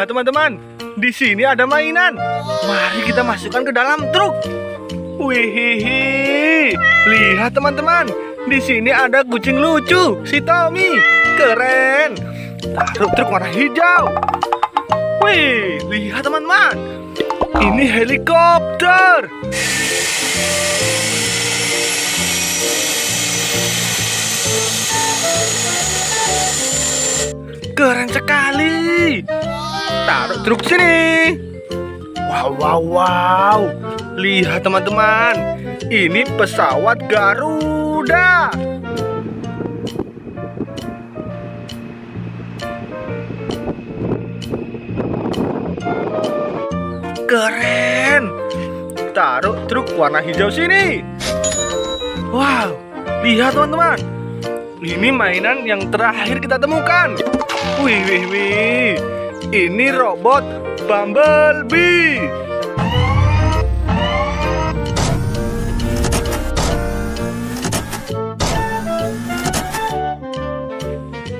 Lihat teman-teman, di sini ada mainan. Mari kita masukkan ke dalam truk. Wih, lihat teman-teman, di sini ada kucing lucu, si Tommy. Keren. Taruh truk warna hijau. Wih, lihat teman-teman. Ini helikopter. Keren sekali. Taruh truk sini. Wow, wow, wow. Lihat teman-teman. Ini pesawat Garuda. Keren. Taruh truk warna hijau sini. Wow, lihat teman-teman. Ini mainan yang terakhir kita temukan. Wih, wih, wih. Ini robot Bumblebee.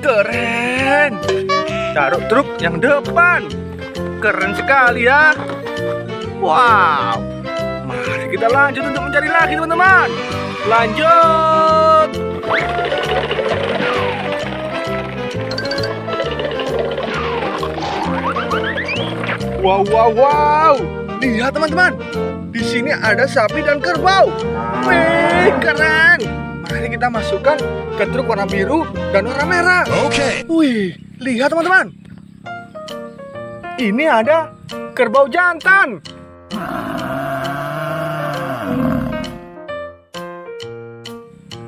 Keren. Taruh truk yang depan. Keren sekali ya. Wow. Mari kita lanjut untuk mencari lagi teman-teman. Lanjut. Wow, wow, wow. Lihat teman-teman. Di sini ada sapi dan kerbau. Wih, keren. Mari kita masukkan ke truk warna biru dan warna merah. Okay. Wih, lihat teman-teman. Ini ada kerbau jantan.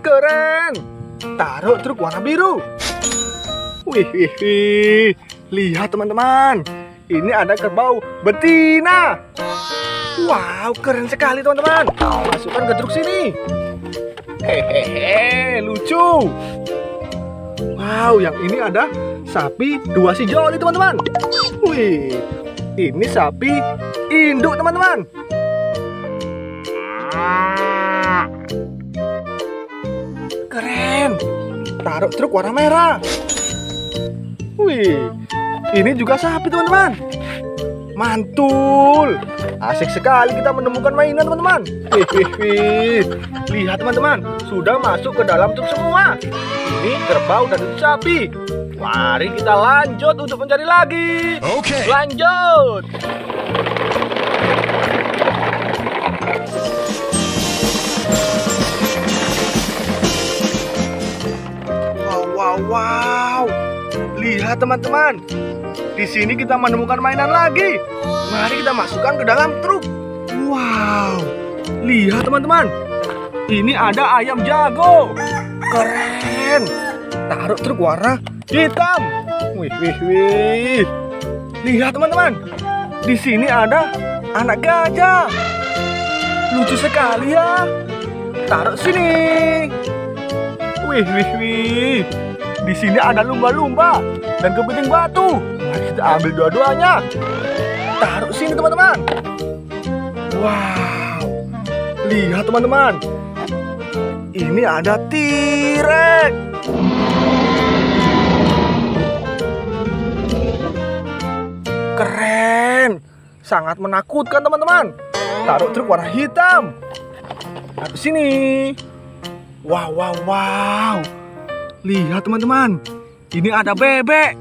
Keren. Taruh truk warna biru. Wih, wih, wih. Lihat teman-teman. Ini ada kerbau betina. Wow, keren sekali teman-teman. Masukkan ke truk sini. Hehehe, lucu. Wow, yang ini ada sapi dua si joli teman-teman. Wih, ini sapi induk teman-teman. Keren. Taruh truk warna merah. Wih, ini juga sapi teman-teman. Mantul. Asik sekali kita menemukan mainan teman-teman. Lihat teman-teman, sudah masuk ke dalam truk semua. Ini kerbau dan sapi. Mari kita lanjut untuk mencari lagi. Okay. Lanjut. Lihat teman-teman. Di sini kita menemukan mainan lagi. Mari kita masukkan ke dalam truk. Wow. Lihat teman-teman. Ini ada ayam jago. Keren. Taruh truk warna hitam. Wih, wih, wih. Lihat teman-teman. Di sini ada anak gajah. Lucu sekali ya. Taruh sini. Wih, wih, wih. Di sini ada lumba-lumba dan kepiting batu. Mari kita ambil dua-duanya. Taruh sini teman-teman. Wow. Lihat teman-teman. Ini ada T-Rex. Keren. Sangat menakutkan teman-teman. Taruh truk warna hitam. Taruh sini. Wow, wow, wow. Lihat teman-teman. Ini ada bebek.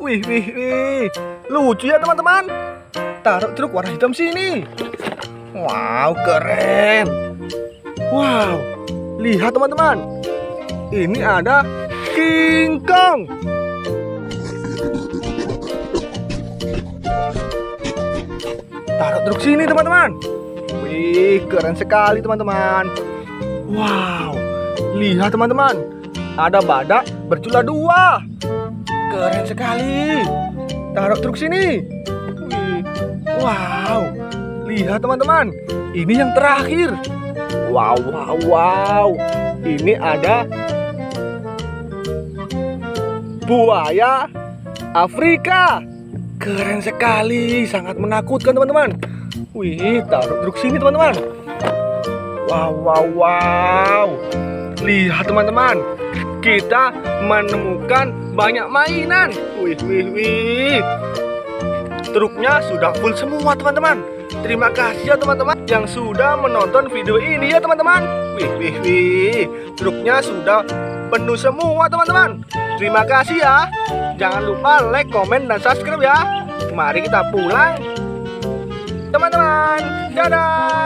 Wih, wih, wih. Lucu ya teman-teman. Taruh truk warna hitam sini. Wow, keren. Wow. Lihat teman-teman. Ini ada King Kong. Taruh truk sini teman-teman. Wih, keren sekali teman-teman. Wow, lihat teman-teman. Ada badak bercula dua. Keren sekali. Taruh truk sini. Wow. Lihat teman-teman. Ini yang terakhir. Wow, wow, wow. Ini ada buaya Afrika. Keren sekali, sangat menakutkan teman-teman. Wih, taruh truk sini teman-teman. Wow, wow, wow. Lihat teman-teman, kita menemukan banyak mainan. Wih, wih, wih. Truknya sudah full semua teman-teman. Terima kasih ya teman-teman yang sudah menonton video ini ya teman-teman. Wih, wih, wih. Truknya sudah penuh semua teman-teman. Terima kasih ya. Jangan lupa like, komen, dan subscribe ya. Mari kita pulang. Teman-teman, dadah.